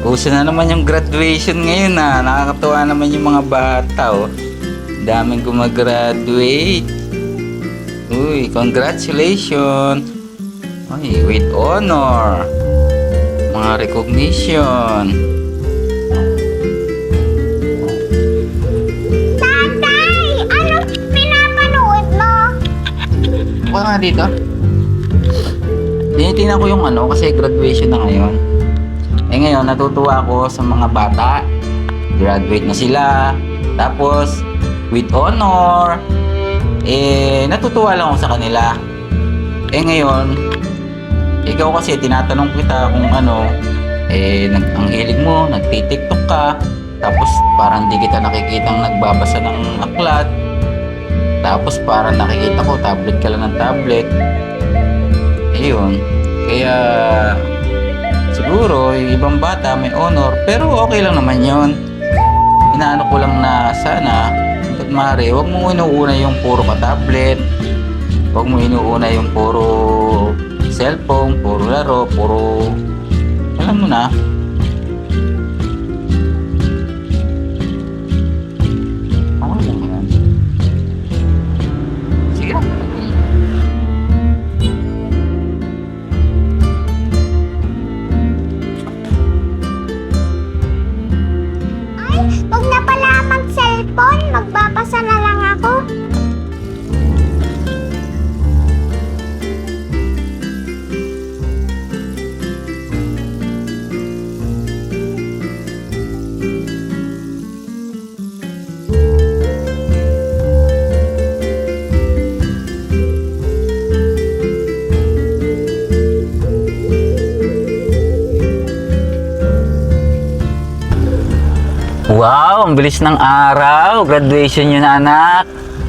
Uso na naman yung graduation ngayon na. Nakakatuwa naman yung mga bata oh. Daming gumagraduate. Uy, congratulations. Uy, with honor. Mga recognition. Tatay! Ano pinapanood mo? Buka nga dito. Tinitingnan ko yung ano kasi graduation na ngayon. Ngayon, natutuwa ako sa mga bata. Graduate na sila. Tapos, with honor. Eh, natutuwa lang ako sa kanila. Eh ngayon, ikaw kasi tinatanong kita kung ano, eh, nag, ang hilig mo, nagtitiktok ka. Tapos, parang di kita nakikitang nagbabasa ng aklat. Tapos parang nakikita ko, tablet ka lang ng tablet. Ayun. Kaya, siguro, yung ibang bata may honor, pero okay lang naman yon. Inaano ko lang na sana, hanggat maaari, huwag mo inuuna yung puro ka tablet. Huwag mo inuuna yung puro cellphone, puro laro, puro... Alam mo na. Ang bilis ng araw. Graduation yun, anak.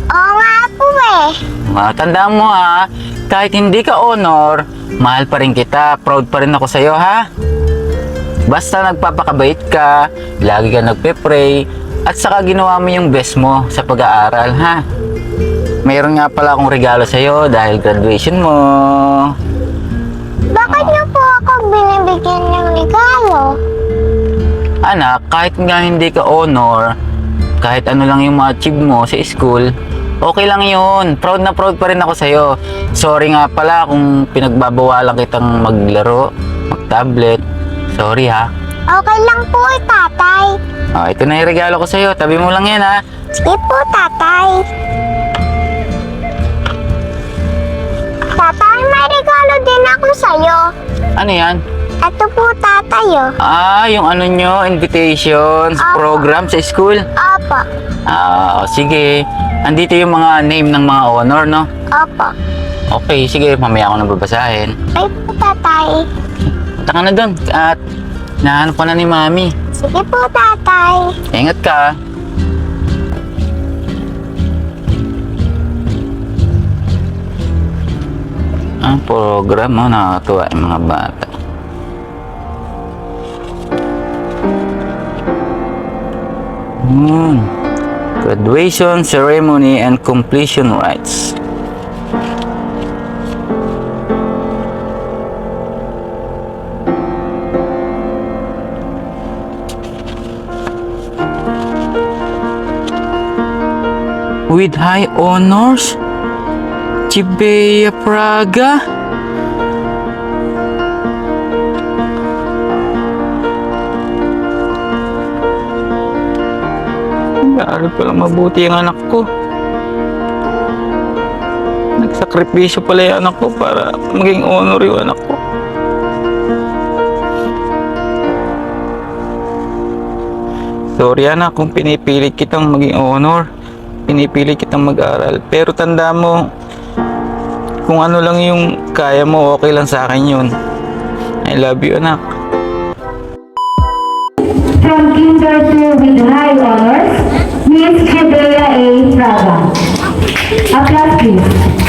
Oo nga po eh. Ah, tandaan mo ha, kahit hindi ka honor, mahal pa rin kita. Proud pa rin ako sa'yo ha. Basta nagpapakabait ka, lagi ka nagpe-pray, at saka ginawa mo yung best mo sa pag-aaral ha. Mayroon nga pala akong regalo sa'yo dahil graduation mo. Bakit niyo po ako binibigyan ng regalo? Anak, kahit nga hindi ka honor, kahit ano lang yung ma-achieve mo sa school, okay lang yun. Proud na proud pa rin ako sa'yo. Sorry nga pala kung pinagbabawalan kitang maglaro, mag-tablet. Sorry ha. Okay lang po eh, tatay. Oh, ito na yung regalo ko sa'yo. Tabi mo lang yan ha. Sige po, tatay. Tatay, may regalo din ako sa'yo. Ano yan? Ito po, tatay, oh. Ah, yung ano nyo, invitations, Apo. program sa school. Opo. Ah, sige. Andito yung mga name ng mga honor, no? Opo. Okay, sige. Mamaya ako na babasahin. Ay po, tatay. Punta ka na doon. At nahanap ka na ni Mami. Sige po, tatay. Ingat ka. ah. Ang program mo, nakakatuwa yung mga bata. Hmm. Graduation ceremony and completion rites. With high honors, Chibea Praga. Pala mabuti ang anak ko. Nagsakripisyo pala yung anak ko para maging honor yung anak ko. Sorry anak kung pinipilit kitang maging honor. Pinipilit kitang mag-aral. Pero tanda mo, kung ano lang yung kaya mo, okay lang sa akin yun. I love you anak. From Kinder to with high honors, Minha cadeia é estrada. Aplausos.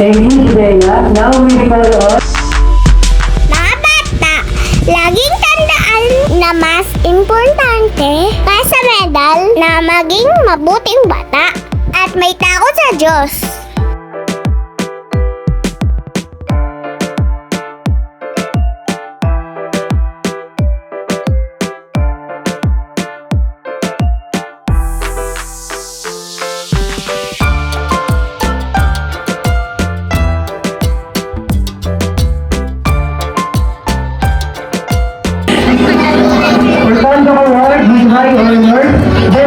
Thank you, Judea. Now we call on Mga bata, laging tandaan na mas importante kaysa medal na maging mabuting bata at may takot sa Diyos.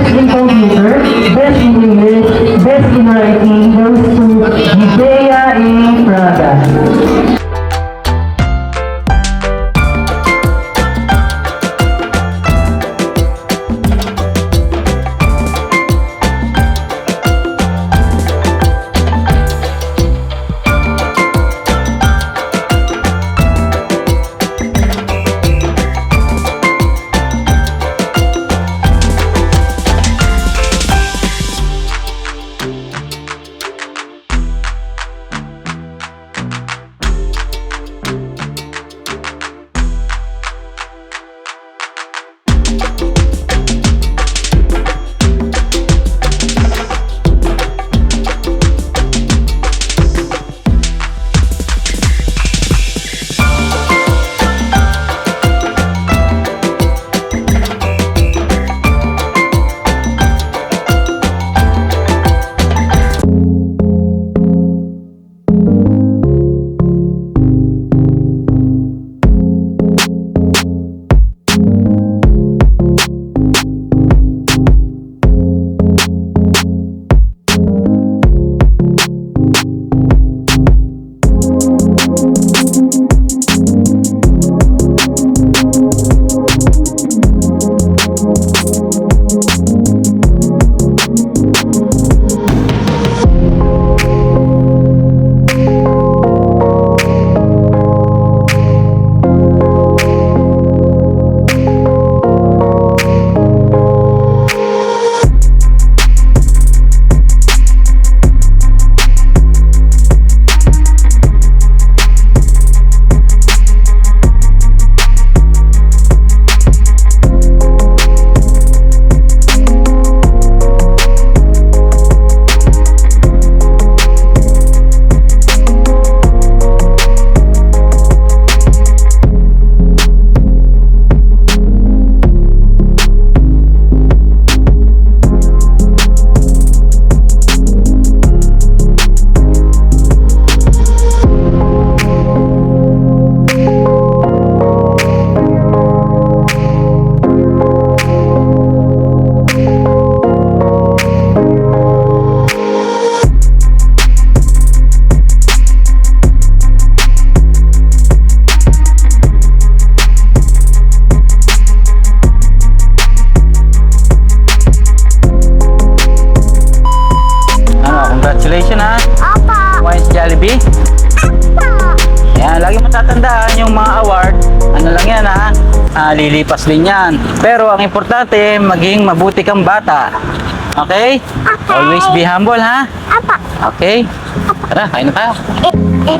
Best in lilipas din yan. Pero ang importante, maging mabuti kang bata. Okay? Okay. Always be humble ha. Opo. Okay? Tara, kain na tayo. Eh, eh,